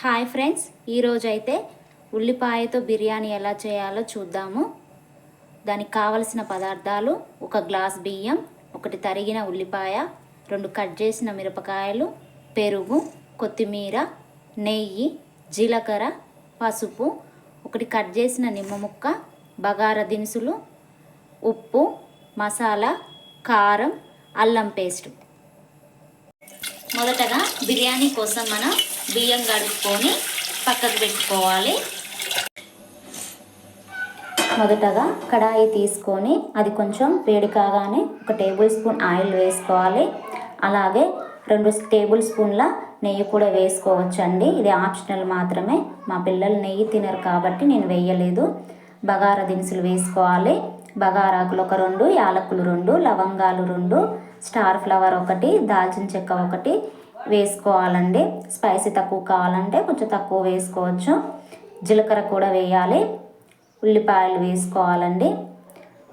Hi friends ఈరోజు అయితే ఉల్లిపాయతో బిర్యానీ ఎలా చేయాలో చూద్దాము. దానికి కావలసిన పదార్థాలు ఒక గ్లాస్ బియ్యం ఒకటి తరిగిన ఉల్లిపాయ రెండు కట్ చేసిన మిరపకాయలు పెరుగు కొత్తిమీర నెయ్యి జీలకర్ర పసుపు ఒకటి కట్ చేసిన నిమ్మ ముక్క బగారా దినుసులు ఉప్పు మసాలా కారం అల్లం పేస్ట్. మొదటగా బిర్యానీ కోసం మనం బియ్యం కడుక్కొని పక్కకు పెట్టుకోవాలి. మొదటగా కడాయి తీసుకొని అది కొంచెం వేడి కాగానే ఒక టేబుల్ స్పూన్ ఆయిల్ వేసుకోవాలి. అలాగే రెండు టేబుల్ స్పూన్ల నెయ్యి కూడా వేసుకోవచ్చండి. ఇది ఆప్షనల్ మాత్రమే. మా పిల్లలు నెయ్యి తినరు కాబట్టి నేను వేయలేదు. బగారా దినుసులు వేసుకోవాలి. బగారాకులు ఒక రెండు యాలకులు రెండు లవంగాలు రెండు స్టార్ ఫ్లవర్ ఒకటి దాల్చిన చెక్క ఒకటి వేసుకోవాలండి. స్పైసీ తక్కువ కావాలంటే కొంచెం తక్కువ వేసుకోవచ్చు. జీలకర్ర కూడా వేయాలి. ఉల్లిపాయలు వేసుకోవాలండి.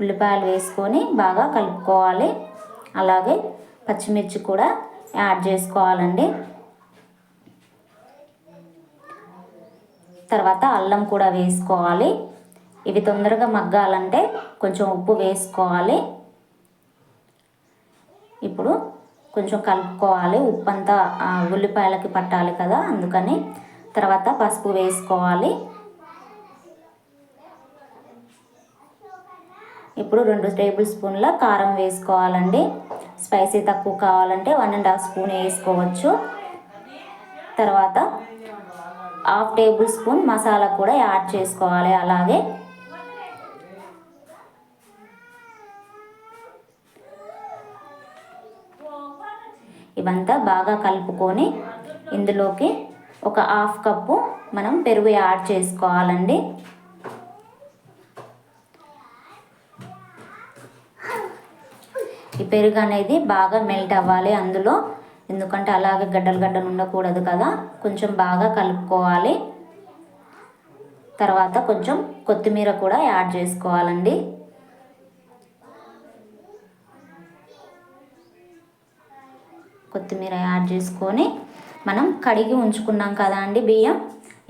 ఉల్లిపాయలు వేసుకొని బాగా కలుపుకోవాలి. అలాగే పచ్చిమిర్చి కూడా యాడ్ చేసుకోవాలండి. తర్వాత అల్లం కూడా వేసుకోవాలి. ఇవి తొందరగా మగ్గాలంటే కొంచెం ఉప్పు వేసుకోవాలి. ఇప్పుడు కొంచెం కలుపుకోవాలి. ఉప్పు అంతా ఉల్లిపాయలకి పట్టాలి కదా అందుకని తర్వాత పసుపు వేసుకోవాలి. ఇప్పుడు రెండు టేబుల్ స్పూన్ల కారం వేసుకోవాలండి. స్పైసీ తక్కువ కావాలంటే వన్ అండ్ హాఫ్ స్పూన్ వేసుకోవచ్చు. తర్వాత హాఫ్ టేబుల్ స్పూన్ మసాలా కూడా యాడ్ చేసుకోవాలి అలాగే. ఇవంతా బాగా కలుపుకొని ఇందులోకి ఒక హాఫ్ కప్పు మనం పెరుగు యాడ్ చేసుకోవాలండి. ఈ పెరుగు అనేది బాగా మెల్ట్ అవ్వాలి అందులో. ఎందుకంటే అలాగే గడ్డలు గడ్డలు ఉండకూడదు కదా. కొంచెం బాగా కలుపుకోవాలి. తర్వాత కొంచెం కొత్తిమీర కూడా యాడ్ చేసుకోవాలండి. కొత్తిమీర యాడ్ చేసుకొని మనం కడిగి ఉంచుకున్నాం కదా అండి బియ్యం.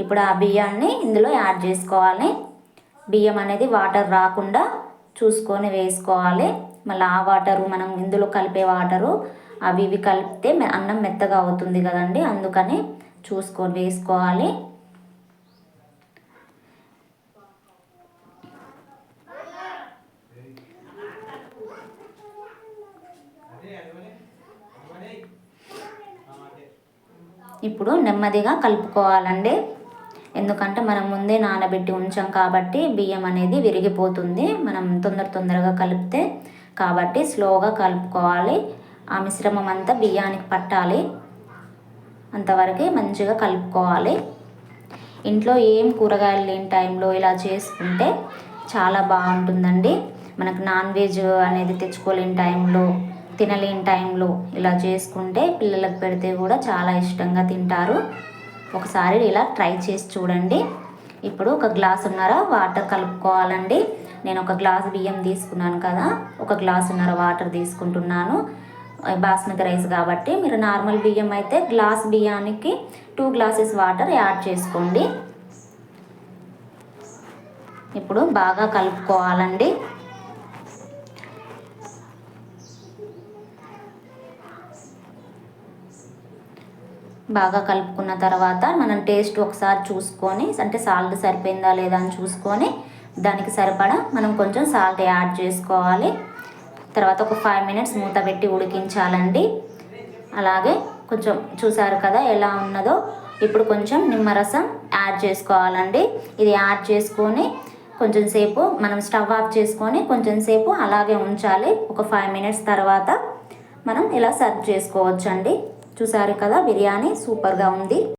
ఇప్పుడు ఆ బియ్యాన్ని ఇందులో యాడ్ చేసుకోవాలి. బియ్యం అనేది వాటర్ రాకుండా చూసుకొని వేసుకోవాలి. మళ్ళీ ఆ వాటరు మనం ఇందులో కలిపే వాటరు అవి ఇవి కలిపితే అన్నం మెత్తగా అవుతుంది కదండి. అందుకని చూసుకొని వేసుకోవాలి. ఇప్పుడు నెమ్మదిగా కలుపుకోవాలండి. ఎందుకంటే మనం ముందే నానబెట్టి ఉంచాం కాబట్టి బియ్యం అనేది విరిగిపోతుంది. మనం తొందర తొందరగా కలిపితే కాబట్టి స్లోగా కలుపుకోవాలి. ఆ మిశ్రమం అంతా బియ్యానికి పట్టాలి. అంతవరకే మంచిగా కలుపుకోవాలి. ఇంట్లో ఏం కూరగాయలు లేని టైంలో ఇలా చేసుకుంటే చాలా బాగుంటుందండి. మనకు నాన్ వెజ్ అనేది తెచ్చుకోలేని టైంలో తినలేని టైంలో ఇలా చేసుకుంటే పిల్లలకు పెడితే కూడా చాలా ఇష్టంగా తింటారు. ఒకసారి ఇలా ట్రై చేసి చూడండి. ఇప్పుడు ఒక గ్లాసున్నర వాటర్ కలుపుకోవాలండి. నేను ఒక గ్లాస్ బియ్యం తీసుకున్నాను కదా ఒక గ్లాసున్నర వాటర్ తీసుకుంటున్నాను. బాస్మతి రైస్ కాబట్టి మీరు నార్మల్ బియ్యం అయితే గ్లాస్ బియ్యానికి టూ గ్లాసెస్ వాటర్ యాడ్ చేసుకోండి. ఇప్పుడు బాగా కలుపుకోవాలండి. బాగా కలుపుకున్న తర్వాత మనం టేస్ట్ ఒకసారి చూసుకొని అంటే సాల్ట్ సరిపోయిందా లేదా అని చూసుకొని దానికి సరిపడా మనం కొంచెం సాల్ట్ యాడ్ చేసుకోవాలి. తర్వాత ఒక ఫైవ్ మినిట్స్ మూత పెట్టి ఉడికించాలండి. అలాగే కొంచెం చూసారు కదా ఎలా ఉన్నదో? ఇప్పుడు కొంచెం నిమ్మరసం యాడ్ చేసుకోవాలండి. ఇది యాడ్ చేసుకొని కొంచెం సేపు మనం స్టవ్ ఆఫ్ చేసుకొని కొంచెం సేపు అలాగే ఉంచాలి. ఒక ఫైవ్ మినిట్స్ తర్వాత మనం ఇలా సర్వ్ చేసుకోవచ్చండి. చూసారు కదా బిర్యానీ సూపర్గా ఉంది.